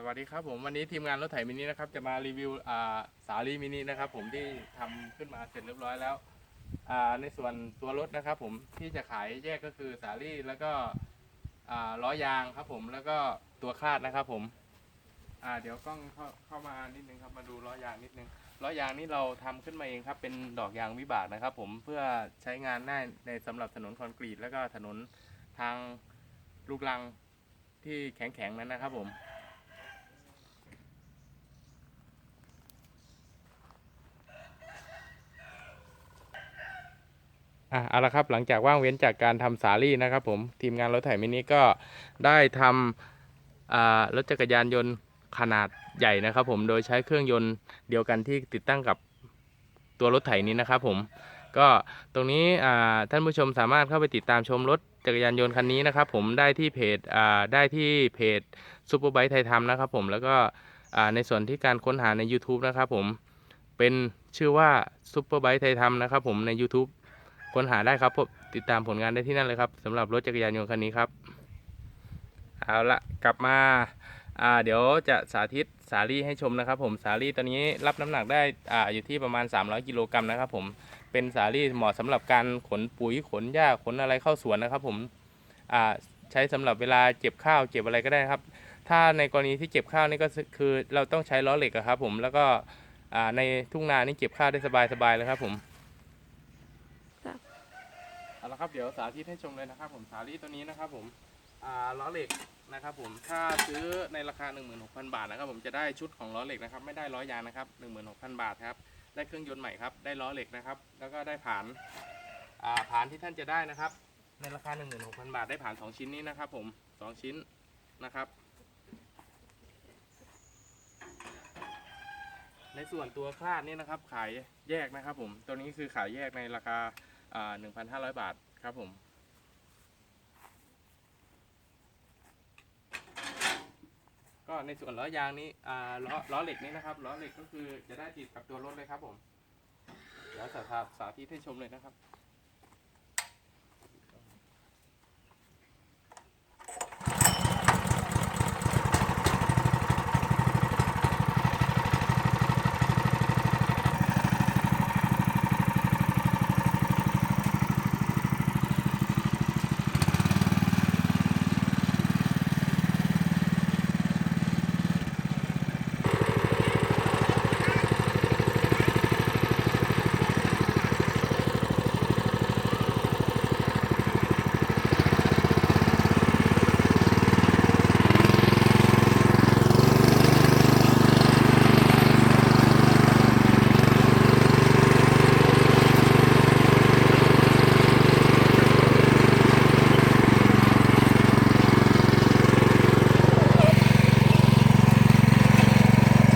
สวัสดีครับผมวันนี้ทีมงานรถไถมินินะครับจะมารีวิวสาลีมินินะครับผมที่ทำขึ้นมาเสร็จเรียบร้อยแล้วในส่วนตัวรถนะครับผมที่จะขายแยกก็คือสาลีแล้วก็ล้อยางครับผมแล้วก็ตัวคาดนะครับผมเดี๋ยวกล้องเข้าเข้ามานิดนึงครับมาดูล้อยางนิดนึงล้อยางนี่เราทำขึ้นมาเองครับเป็นดอกยางวิบากนะครับ ผมเพื่อใช้งานได้ในสำหรับถนนคอนกรีตแล้วก็ถนนทางลูกรังที่แข็งๆนั้นนะครับผม อะเอาละครับหลังจากว่างเว้นจากการทำสาลี่นะครับ ผมทีมงานรถไถมินิก็ได้ทำรถจักรยานยนต์ขนาดใหญ่นะครับ ผมโดยใช้เครื่องยนต์เดียวกันที่ติดตั้งกับตัวรถไถนี้นะครับ ผมก็ตรงนี้ท่านผู้ชมสามารถเข้าไปติดตามชมรถจักรยานยนต์คันนี้นะครับ ผมได้ที่เพจได้ที่เพจซูเปอร์ไบค์ไทยทำนะครับ ผมแล้วก็ในส่วนที่การค้นหาใน YouTube นะครับ ผมเป็นชื่อว่าซูเปอร์ไบค์ไทยทำนะครับ ผมใน YouTube ค้นหาได้ครับผมติดตามผลงานได้ที่นั่นเลยครับสำหรับรถจักรยานยนต์คันนี้ครับเอาละกลับมาอ่าเดี๋ยวจะสาธิตสาลี่ให้ชมนะครับ ผมสาลี่ตัวนี้รับน้ำหนักได้อ่าอยู่ที่ประมาณ 300กิโลกรัมนะครับ ผมเป็นสาลี่เหมาะสำหรับการขนปุ๋ยขนหญ้าขนอะไรเข้าสวนนะครับ ผมอ่าใช้สำหรับเวลาเก็บข้าวเก็บอะไรก็ได้ครับ ถ้าในกรณีที่เก็บข้าวนี่ก็คือเราต้องใช้ล้อเหล็กครับ ผมแล้วก็ในทุ่งนานี่เก็บข้าวได้สบายๆเลยครับ ผม ละครับเดี๋ยวสาธิตให้ชมเลยนะครับ ผมสาลี่ตัวนี้นะครับ ผมอ่าล้อเหล็กนะครับ ผมถ้าซื้อในราคา 16,000 บาทนะครับ ผมจะได้ชุดของล้อเหล็กนะครับ ไม่ได้ล้อยางนะครับ 16,000 บาทครับได้เครื่องยนต์ใหม่ครับได้ล้อเหล็กนะครับ แล้วก็ได้ผานอ่าผานที่ท่านจะได้นะครับ ในราคา 16,000 บาทได้ผาน 2 ชิ้นนี้นะครับ ผม 2 ชิ้นนะครับ ในส่วนตัวคลาดนี่นะครับ ขายแยกนะครับ ผมตัวนี้คือขายแยกในราคาอ่าหนึ่งพันห้าร้อยบาท ครับผม ก็ในส่วนล้อยางนี้อ่าล้อล้อเหล็กนี้นะครับล้อเหล็กก็คือจะได้ติดกับตัวรถเลยครับผมเดี๋ยวสาธิตสาธิตให้ชมเลยนะครับ